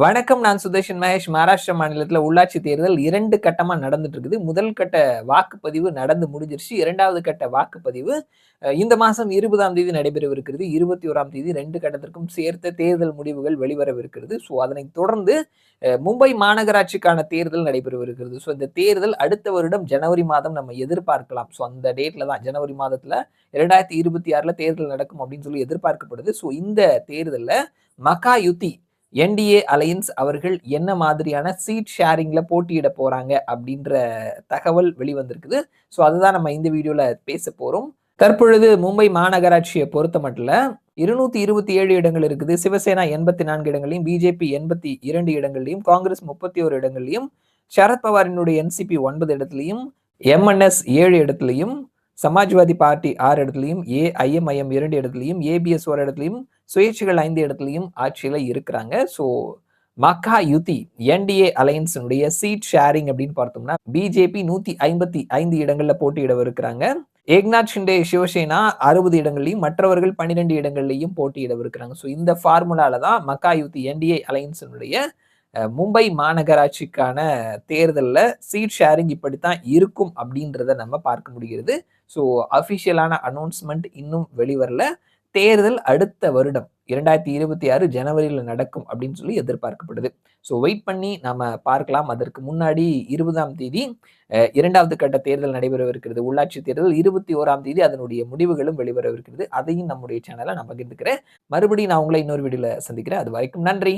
வணக்கம் நான் சுதர்ஷன் மகேஷ். மகாராஷ்டிரா மாநிலத்தில் உள்ளாட்சி தேர்தல் இரண்டு கட்டமாக நடந்துட்டு இருக்குது முதல் கட்ட வாக்குப்பதிவு நடந்து முடிஞ்சிருச்சு. இரண்டாவது கட்ட வாக்குப்பதிவு இந்த மாதம் இருபதாம் தேதி நடைபெறவிருக்கிறது. இருபத்தி ஓராம் தேதி ரெண்டு கட்டத்திற்கும் சேர்த்த தேர்தல் முடிவுகள் வெளிவரவிருக்கிறது. ஸோ அதனைத் தொடர்ந்து மும்பை மாநகராட்சிக்கான தேர்தல் நடைபெறவிருக்கிறது. ஸோ இந்த தேர்தல் அடுத்த வருடம் ஜனவரி மாதம் நம்ம எதிர்பார்க்கலாம். ஸோ அந்த டேட்ல தான். ஜனவரி மாதத்தில் இரண்டாயிரத்தி இருபத்தி ஆறில் தேர்தல் நடக்கும் அப்படின்னு சொல்லி எதிர்பார்க்கப்படுது. ஸோ இந்த தேர்தலில் மகா யுத்தி என்டிஏ அலையன்ஸ் அவர்கள் என்ன மாதிரியான சீட் ஷேரிங்ல போட்டியிட போறாங்க அப்படின்ற தகவல் வெளிவந்திருக்குது. ஸோ அதுதான் நம்ம இந்த வீடியோல பேச போறோம். தற்பொழுது மும்பை மாநகராட்சியை பொறுத்த மட்டும் இருநூத்தி இருபத்தி ஏழு இடங்கள் இருக்குது. சிவசேனா எண்பத்தி நான்கு இடங்களையும் பிஜேபி எண்பத்தி இரண்டு இடங்கள்லையும் காங்கிரஸ் முப்பத்தி ஒரு இடங்கள்லையும் சரத்பவாரினுடைய என்சிபி ஒன்பது இடத்துலையும் எம்என்எஸ் ஏழு இடத்துலையும் சமாஜ்வாதி பார்ட்டி ஆறு இடத்துலையும் ஏஐஎம்ஐஎம் இரண்டு இடத்துலையும் ஏபிஎஸ் ஒரு இடத்துலையும் சுயேட்சிகள் ஐந்து இடத்துலையும் ஆட்சியில் இருக்கிறாங்க. ஸோ மக்கா யுதி என்டிஏ அலையன்ஸினுடைய சீட் ஷேரிங் அப்படின்னு பார்த்தோம்னா பிஜேபி நூற்றி ஐம்பத்தி ஐந்து இடங்களில் போட்டியிடவிருக்கிறாங்க ஏக்நாத் ஷிண்டே சிவசேனா அறுபது இடங்கள்லையும் மற்றவர்கள் பன்னிரெண்டு இடங்கள்லையும் போட்டியிடவிருக்கிறாங்க. ஸோ இந்த ஃபார்முலால தான் மக்கா யுத்தி என்டிஏ அலையன்ஸினுடைய மும்பை மாநகராட்சிக்கான தேர்தலில் சீட் ஷேரிங் இப்படித்தான் இருக்கும் அப்படின்றத நம்ம பார்க்க முடிகிறது. ஸோ அஃபிஷியலான அனௌன்ஸ்மெண்ட் இன்னும் வெளிவரல. தேர்தல் அடுத்த வருடம் இரண்டாயிரத்தி இருபத்தி ஆறு ஜனவரியில் நடக்கும் அப்படின்னு சொல்லி எதிர்பார்க்கப்படுது. ஸோ வெயிட் பண்ணி நாம பார்க்கலாம். அதற்கு முன்னாடி இருபதாம் தேதி இரண்டாவது கட்ட தேர்தல் நடைபெறவிருக்கிறது. உள்ளாட்சி தேர்தல் இருபத்தி ஓராம் தேதி அதனுடைய முடிவுகளும் வெளிவரவிருக்கிறது. அதையும் நம்முடைய சேனலை நான் பகிர்ந்துக்கிறேன். மறுபடியும் நான் உங்களை இன்னொரு வீடியோவில் சந்திக்கிறேன். அது வரைக்கும் நன்றி.